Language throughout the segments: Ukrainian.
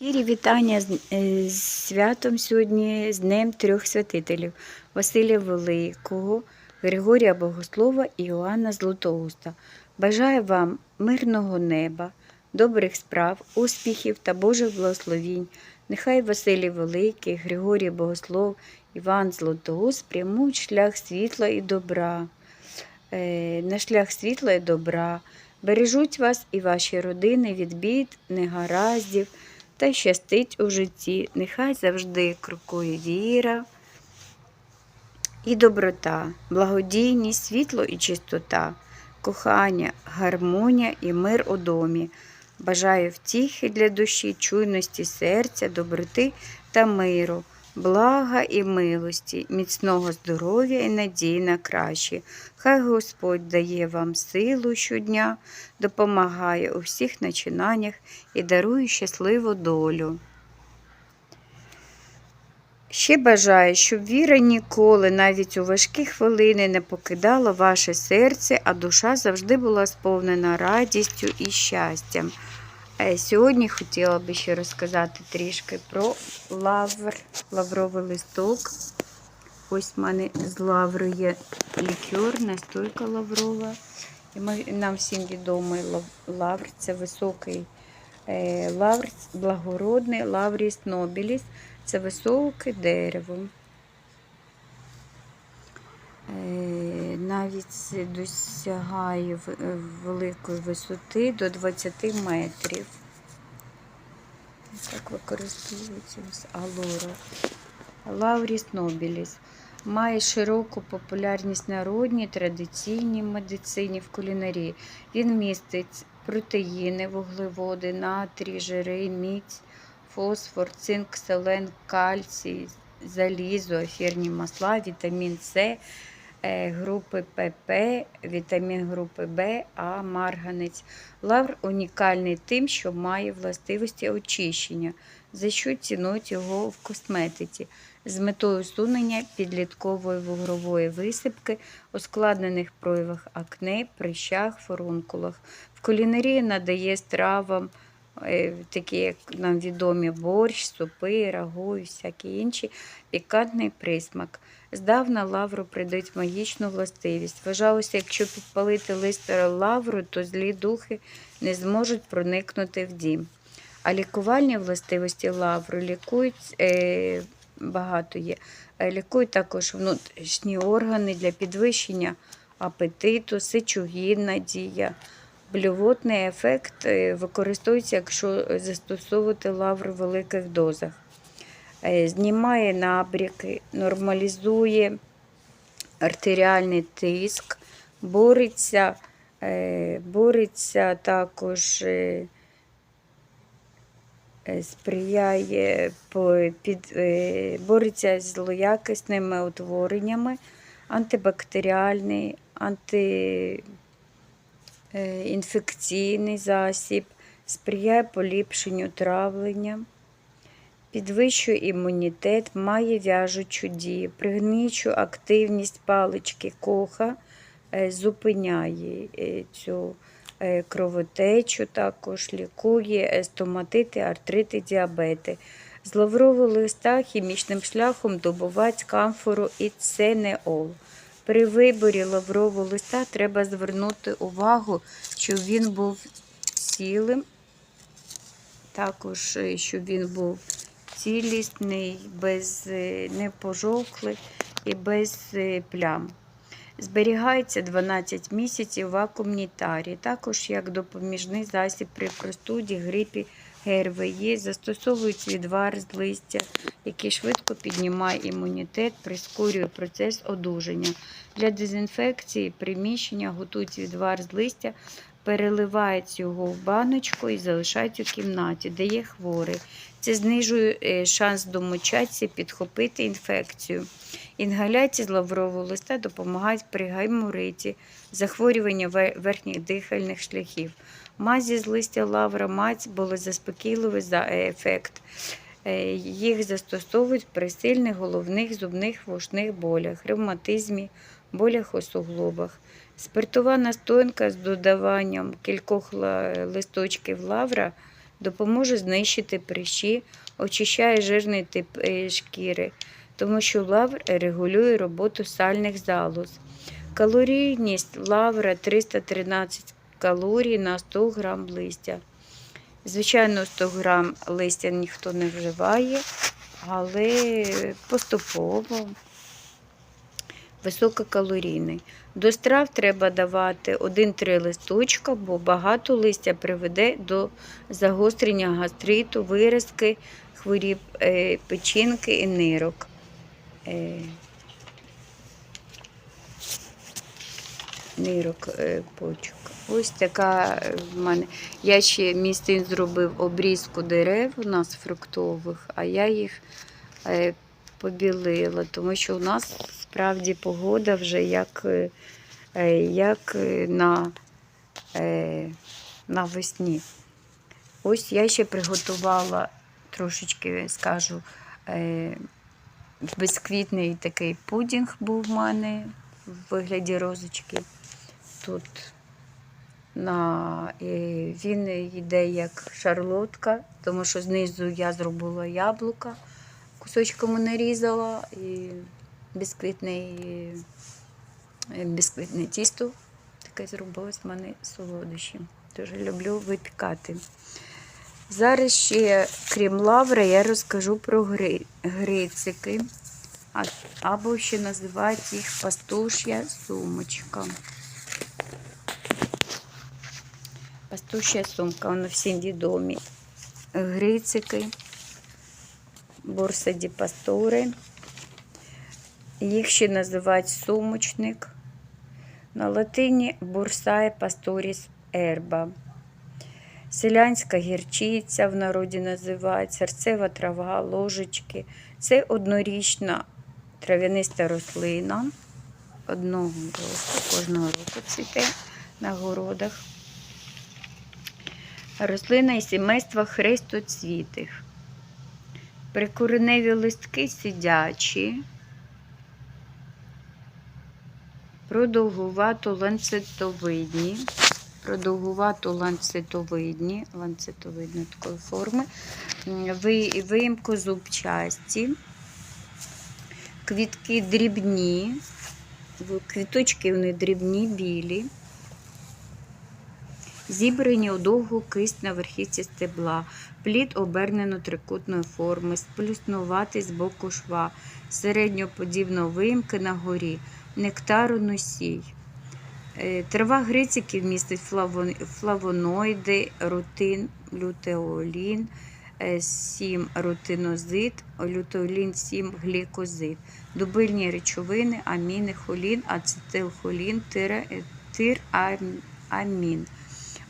Щирі вітання з, е, святом сьогодні, з Днем трьох святителів Василія Великого, Григорія Богослова і Іоанна Златоуста. Бажаю вам мирного неба, добрих справ, успіхів та Божих благословінь. Нехай Василій Великий, Григорій Богослов, Іван Златоуст прямують шлях світла і добра, е, на шлях світла і добра. Бережуть вас і ваші родини від бід, негараздів та щастить у житті. Нехай завжди крокує віра і доброта, благодійність, світло і чистота, кохання, гармонія і мир у домі. Бажаю втіхи для душі, чуйності серця, доброти та миру, блага і милості, міцного здоров'я і надії на краще. Хай Господь дає вам силу щодня, допомагає у всіх начинаннях і дарує щасливу долю. Ще бажаю, щоб віра ніколи, навіть у важкі хвилини, не покидала ваше серце, а душа завжди була сповнена радістю і щастям. Сьогодні хотіла би ще розказати трішки про лавр, лавровий листок. Ось в мене з лавру є лікер, настойка лаврова. І ми, нам всім відомий лавр це високий е, лавр, благородний лавріс нобіліс. Це високе дерево. Навіть досягає великої висоти до 20 метрів. Так використовується алора. Лауріс нобіліс. Має широку популярність народній, традиційній медицині в кулінарії. Він містить протеїни, вуглеводи, натрій, жири, мідь, фосфор, цинк, селен, кальцій, залізо, ефірні масла, вітамін С, групи ПП, вітамін групи В, А, марганець. Лавр унікальний тим, що має властивості очищення, за що цінують його в косметиці з метою усунення підліткової вугрової висипки, ускладнених проявах акне, прищах, фурункулах. В кулінарії надає стравам, е, такі як нам відомі борщ, супи, рагу і всякі інші, пікантний присмак. Здавна лавру придають магічну властивість. Вважалося, якщо підпалити лист лавру, то злі духи не зможуть проникнути в дім. А лікувальні властивості лавру лікують е, багато є. Е, Лікують також внутрішні органи для підвищення апетиту, сечогінна дія. Блювотний ефект е, використовується, якщо застосовувати лавр у великих дозах. Е, Знімає набряки, нормалізує артеріальний тиск, бореться, е, бореться також. е, е, сприяє під, е, бореться з злоякісними утвореннями, антибактеріальний, антиінфекційний засіб, сприяє поліпшенню травлення, підвищує імунітет, має в'яжучу дію, пригнічу активність палички коха, е, зупиняє е, цю е, кровотечу, також лікує е, стоматити, артрити, діабети. З лаврового листа хімічним шляхом добувають камфору і ценеол. При виборі лаврового листа треба звернути увагу, щоб він був цілим, також е, щоб він був цілісний, без е, не пожовклий і без е, плям. Зберігається 12 місяців в вакуумній тарі, також як допоміжний засіб при простуді, грипі, ГРВІ. Застосовують відвар з листя, який швидко піднімає імунітет, прискорює процес одужання. Для дезінфекції приміщення готують відвар з листя, переливають його в баночку і залишають у кімнаті, де є хворий. Це знижує е, шанс домочадця підхопити інфекцію. Інгаляції з лаврового листа допомагають при гаймориті, захворюванні верхніх дихальних шляхів. Мазі з листя лавра мать були заспокійливі за ефект. Е, Їх застосовують при сильних головних зубних вушних болях, ревматизмі, болях у суглобах. Спиртова настоянка з додаванням кількох листочків лавра допоможе знищити прищі, очищає жирний тип е, шкіри, тому що лавр регулює роботу сальних залоз. Калорійність лавра 313 калорій на 100 грам листя. Звичайно, 100 грам листя ніхто не вживає, але поступово висококалорійний. До страв треба давати 1-3 листочка, бо багато листя приведе до загострення гастриту, виразки, хворіб е, печінки і нирок. Е, нирок е, почок. Ось така е, в мене. Я ще мій син зробив обрізку дерев у нас фруктових, а я їх е, побілила, тому що у нас справді погода вже як, е, е, як е, на, е, навесні. Ось я ще приготувала трошечки, скажу, е, безквітний такий пудінг був в мене в вигляді розочки. Тут на, він йде як шарлотка, тому що знизу я зробила яблука, кусочками нарізала і бісквітний, е, бісквітне тісто таке зробилось в мене солодощі. Дуже люблю випікати. Зараз ще, крім лаври, я розкажу про гри, грицики, або ще називають їх пастуш'я сумочка. Пастуш'я сумка, воно всім відомі. Грицики, борса ді пастори. Їх ще називають сумочник. На латині бурсає пасторіс ерба. Селянська гірчиця в народі називають, серцева трава, ложечки. Це однорічна трав'яниста рослина. Одного року, кожного року цвіте на городах. Рослина із сімейства хрестоцвітих. Прикореневі листки сидячі, продовгувато ланцетовидні, продовгувато ланцетовидні, ланцетовидної такої форми, ви- виїмко зубчасті, квітки дрібні, квіточки вони дрібні, білі, зібрані у довгу кисть на верхівці стебла, плід обернено трикутної форми, сплюснуватий з боку шва, середньоподібно виїмки на горі, нектару носій. Е, Трава грициків містить флавоноїди, рутин, лютеолін, 7 рутинозид, лютеолін 7 глікозид, дубильні речовини, аміни, холін, ацетилхолін, тирамін.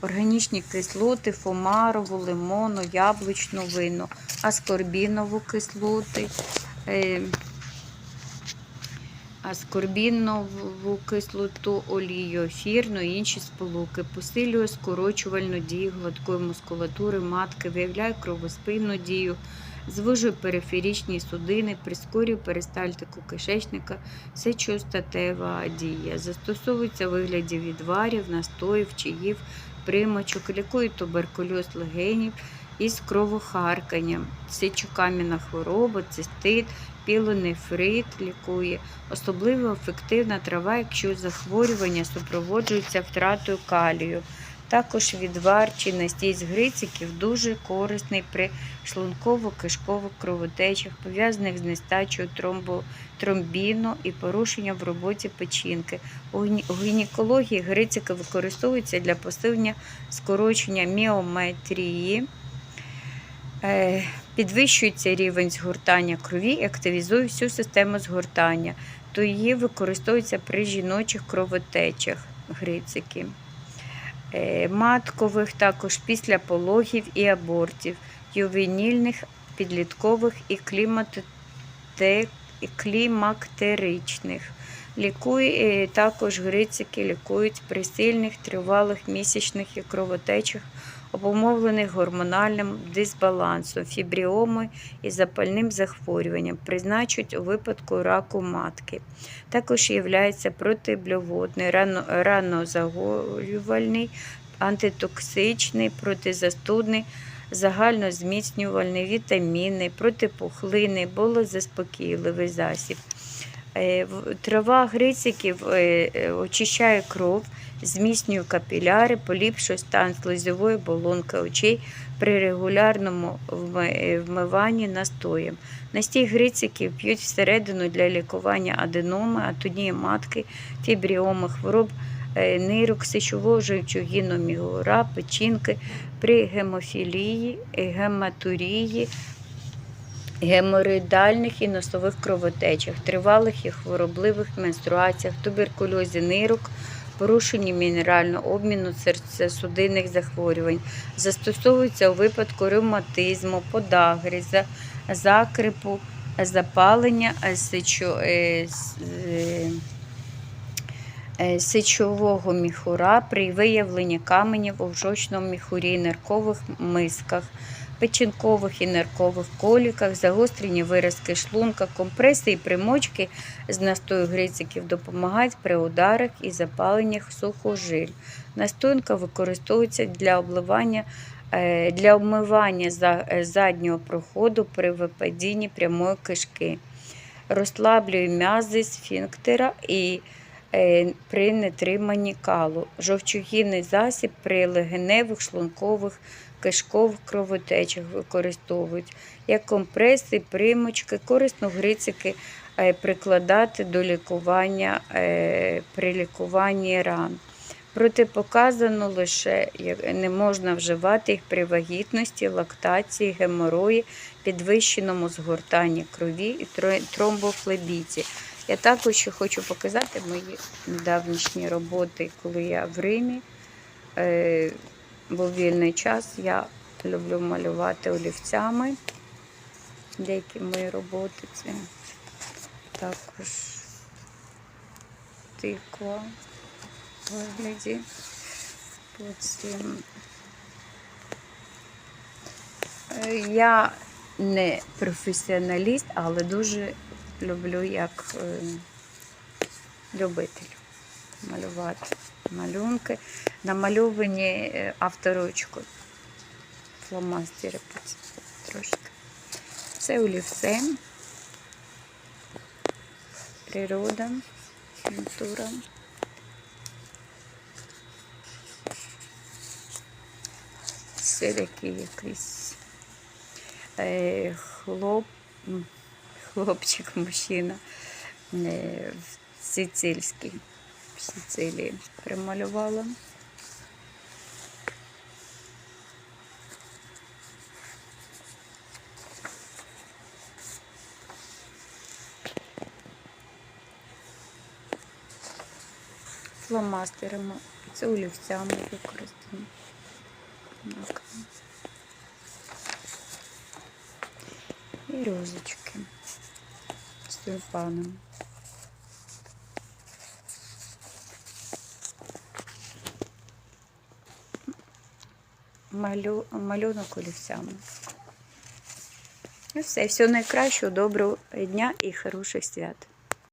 Органічні кислоти, фомарову, лимону, яблучну вину, аскорбінову кислоти, аскорбінову кислоту, олію, ефірну і інші сполуки, посилює скорочувальну дію гладкої мускулатури матки, виявляє кровоспинну дію, звужує периферічні судини, прискорює перистальтику кишечника, сечостатева дія. Застосовується у вигляді відварів, настоїв, чаїв, примочок, лікує туберкульоз легенів із кровохарканням, сечокам'яна хвороба, цистит, пілонефрит лікує. Особливо ефективна трава, якщо захворювання супроводжується втратою калію. Також відвар чи настій з грициків дуже корисний при шлунково-кишкових кровотечах, пов'язаних з нестачею тромбо, тромбіну і порушенням в роботі печінки. У гінекології грицики використовуються для посилення скорочення міометрії. Е, Підвищується рівень згортання крові і активізує всю систему згортання, то її використовується при жіночих кровотечах грицики. Е, Маткових також після пологів і абортів, ювенільних, підліткових і клімактеричних. Лікує е, також грицики лікують при сильних тривалих місячних і кровотечах, обумовлених гормональним дисбалансом, фібріоми і запальним захворюванням, призначують у випадку раку матки. Також є протиблювотний, рано, ранозагоювальний, антитоксичний, протизастудний, загальнозміцнювальний, вітамінний, протипухлинний, болозаспокійливий засіб. Е, Трава грициків е, е, очищає кров, зміцнює капіляри, поліпшує стан слизової оболонки очей при регулярному вмиванні настоєм. Настій грициків п'ють всередину для лікування аденоми, атонії матки, фібріоми, хвороб е, нирок, сечового жовчугіну, мігура, печінки при гемофілії, гематурії, геморроїдальних і носових кровотечах, тривалих і хворобливих менструаціях, туберкульозі нирок, порушенні мінерального обміну серцесудинних захворювань. Застосовується у випадку ревматизму, подагри, закрипу, запалення е, сечо, е, е, сечового міхура при виявленні каменів у жовчному міхурі, ниркових мисках, печінкових і ниркових коліках, загострені виразки шлунка, компреси і примочки з настою грициків допомагають при ударах і запаленнях сухожиль. Настоянка використовується для обливання. е, Для обмивання е, заднього проходу при випадінні прямої кишки, розслаблює м'язи сфінктера і при нетриманні калу, жовчогінний засіб при легеневих, шлункових, кишкових кровотечах використовують як компреси, примочки, корисно грицики е, прикладати до лікування е, при лікуванні ран. Протипоказано лише не можна вживати їх при вагітності, лактації, геморої, підвищеному згортанні крові і тромбофлебіті. Я також хочу показати мої недавнішні роботи, коли я в Римі. Е, був вільний час. Я люблю малювати олівцями. Деякі мої роботи це також тиква в вигляді. Потім е, я не професіоналіст, але дуже люблю як е, любитель малювати малюнки, намальовані е, авторучкою. Фломастери трошки. Це олівцем. Природа, натура. Це такий якийсь е, хлоп, м, хлопчик, мужчина е, в Сицильській, в Сицилії прималювала. Фломастерами, це олівцями використані. І розочки тюльпаном. Малю, малюнок олівцями. І все. Всього найкращого, доброго дня і хороших свят.